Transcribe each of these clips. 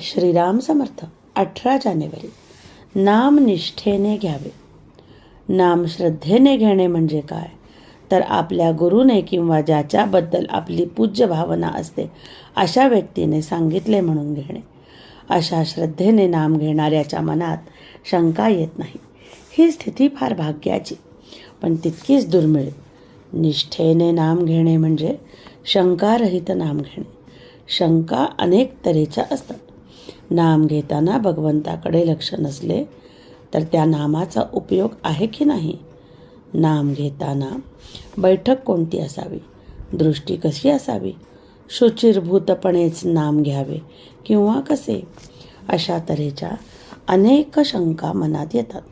श्रीराम समर्थ अठरा जानेवारी. नाम निष्ठेने घ्यावे. नाम श्रद्धेने घेणे म्हणजे काय? तर आपल्या गुरुने किंवा ज्याच्याबद्दल आपली पूज्य भावना असते अशा व्यक्तीने सांगितले म्हणून घेणे. अशा श्रद्धेने नाम घेणाऱ्याच्या मनात शंका येत नाही. ही स्थिती फार भाग्याची. पण तितकीच दुर्मिळ. निष्ठेने नाम घेणे म्हणजे शंकारहित नाम घेणे. शंका अनेक तऱ्हेच्या असतात. नाम घेताना भगवंताकडे लक्ष नसले तर त्या नामाचा उपयोग आहे की नाही? नाम घेताना बैठक कोणती असावी? दृष्टी कशी असावी? शुचिरभूतपणेच नाम घ्यावे किंवा कसे? अशा तऱ्हेच्या अनेक शंका मनात येतात.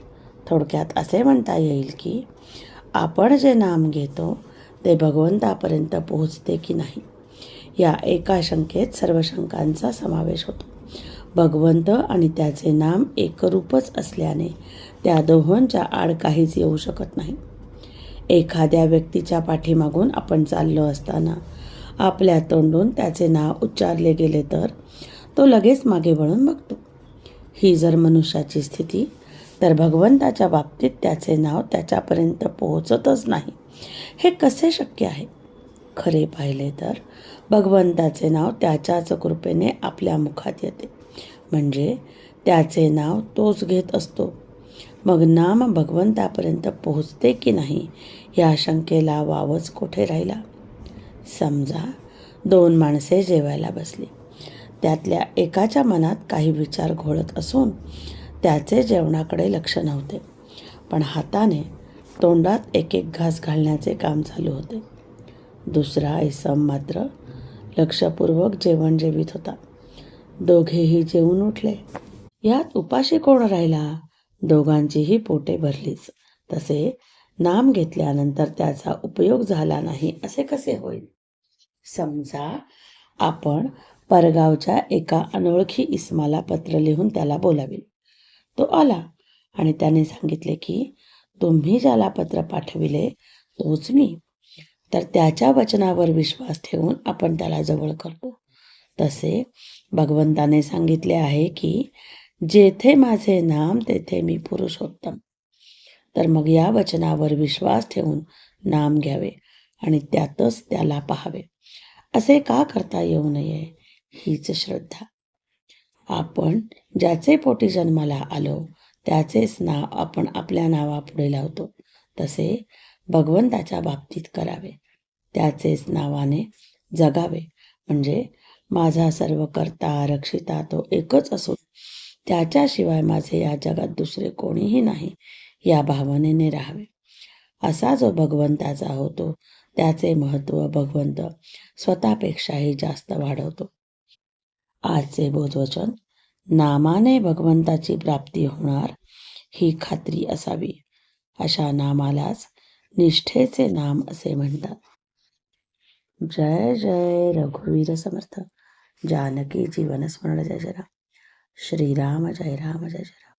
थोडक्यात असे म्हणता येईल की आपण जे नाम घेतो ते भगवंतापर्यंत पोहोचते की नाही? या एका शंकेत सर्व शंकांचा समावेश होतो. भगवंत आणि त्याचे नाम एकरूपच असल्याने त्या दोहोंच्या आड काहीच येऊ शकत नाही. एखाद्या व्यक्तीच्या पाठीमागून आपण चाललो असताना आपल्या तोंडून त्याचे नाव उच्चारले गेले तर तो लगेच मागे वळून बघतो. ही जर मनुष्याची स्थिती तर भगवंताच्या बाबतीत त्याचे नाव त्याच्यापर्यंत पोहोचतच नाही. हे कसे शक्य आहे? खरे पाहिले तर भगवंताचे नाव त्याच्याच कृपेने आपल्या मुखात येते. म्हणजे त्याचे नाव तोच घेत असतो. मग नाम भगवंतापर्यंत पोहोचते की नाही या शंकेला वावच कोठे राहिला? समजा दोन माणसे जेवायला बसली. त्यातल्या एकाच्या मनात काही विचार घोळत असून त्याचे जेवणाकडे लक्ष नव्हते. पण हाताने तोंडात एक एक घास घालण्याचे काम चालू होते. दुसरा इसम मात्र लक्षपूर्वक जेवण जेवित होता. दोघेही जेवून उठले. यात उपाशी कोण राहिला? दोघांचीही पोटे भरलीच. तसे नाम घेतल्यानंतर त्याचा उपयोग झाला नाही असे कसे होईल? समजा आपण परगावच्या एका अनोळखी इस्माला पत्र लिहून त्याला बोलावी तो आला आणि त्याने सांगितले की तुम्ही ज्याला पत्र पाठविले तोच मी. तर त्याच्या वचनावर विश्वास ठेवून आपण त्याला जवळ करतो. तसे भगवंताने सांगितले आहे की जेथे माझे नाम तेथे मी पुरुषोत्तम. तर मग या वचनावर विश्वास ठेवून नाम घ्यावे आणि त्यातच त्याला पाहावे. असे का करता येऊ नये हीच श्रद्धा. आपण ज्याचे पोटी जन्माला आलो त्याचेच नाव आपण आपल्या नावापुढे लावतो. तसे भगवंताच्या बाबतीत करावे. त्याचेच नावाने जगावे. म्हणजे माझा सर्व करता रक्षिता तो एकच असून त्याच्याशिवाय माझे या जगात दुसरे कोणीही नाही या भावनेने राहावे. असा जो भगवंताचा होतो त्याचे महत्त्व भगवंत स्वतःपेक्षाही जास्त वाढवतो. आजचे बोधवचन नामाने भगवंताची प्राप्ती होणार ही खात्री असावी. अशा नामालाच निष्ठेचे नाम असे म्हणतात. जय जय रघुवीर समर्थ. जानकी जीवन स्मरण जय जय राम। श्रीराम जय राम जय जय राम।